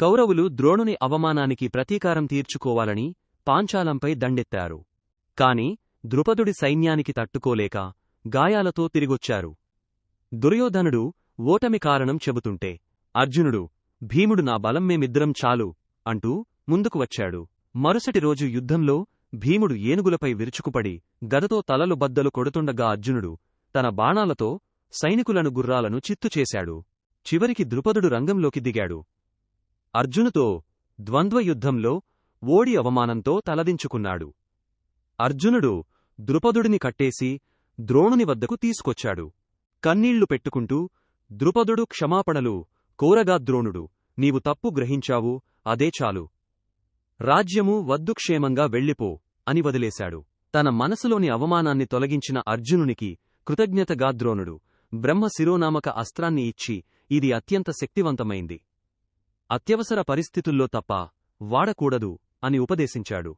కౌరవులు ద్రోణుని అవమానానికి ప్రతీకారం తీర్చుకోవాలని పాంచాలంపై దండెత్తారు. కాని ద్రుపదుడి సైన్యానికి తట్టుకోలేక గాయాలతో తిరిగొచ్చారు. దుర్యోధనుడు ఓటమి కారణం చెబుతుంటే అర్జునుడు భీముడు నా బలం మేమిద్దరం చాలు అంటూ ముందుకు వచ్చాడు. మరుసటి రోజు యుద్ధంలో భీముడు ఏనుగులపై విరుచుకుపడి గదతో తలలు బద్దలు కొడుతుండగా అర్జునుడు తన బాణాలతో సైనికులను గుర్రాలను చిత్తు చేశాడు. చివరికి ద్రుపదుడు రంగంలోకి దిగాడు. అర్జునుతో ద్వంద్వయుద్ధంలో ఓడి అవమానంతో తలదించుకున్నాడు. అర్జునుడు ద్రుపదుడిని కట్టేసి ద్రోణుని వద్దకు తీసుకొచ్చాడు. కన్నీళ్ళు పెట్టుకుంటూ ద్రుపదుడు క్షమాపణలు కోరగా ద్రోణుడు నీవు తప్పు గ్రహించావు అదే చాలు. రాజ్యము వద్దు క్షేమంగా వెళ్ళిపో అని వదిలేశాడు. తన మనసులోని అవమానాన్ని తొలగించిన అర్జునునికి కృతజ్ఞతగా ద్రోణుడు బ్రహ్మ శిరోనామక అస్త్రాన్ని ఇచ్చి ఇది అత్యంత శక్తివంతమైంది. అత్యవసర పరిస్థితుల్లో తప్ప వాడకూడదు అని ఉపదేశించాడు.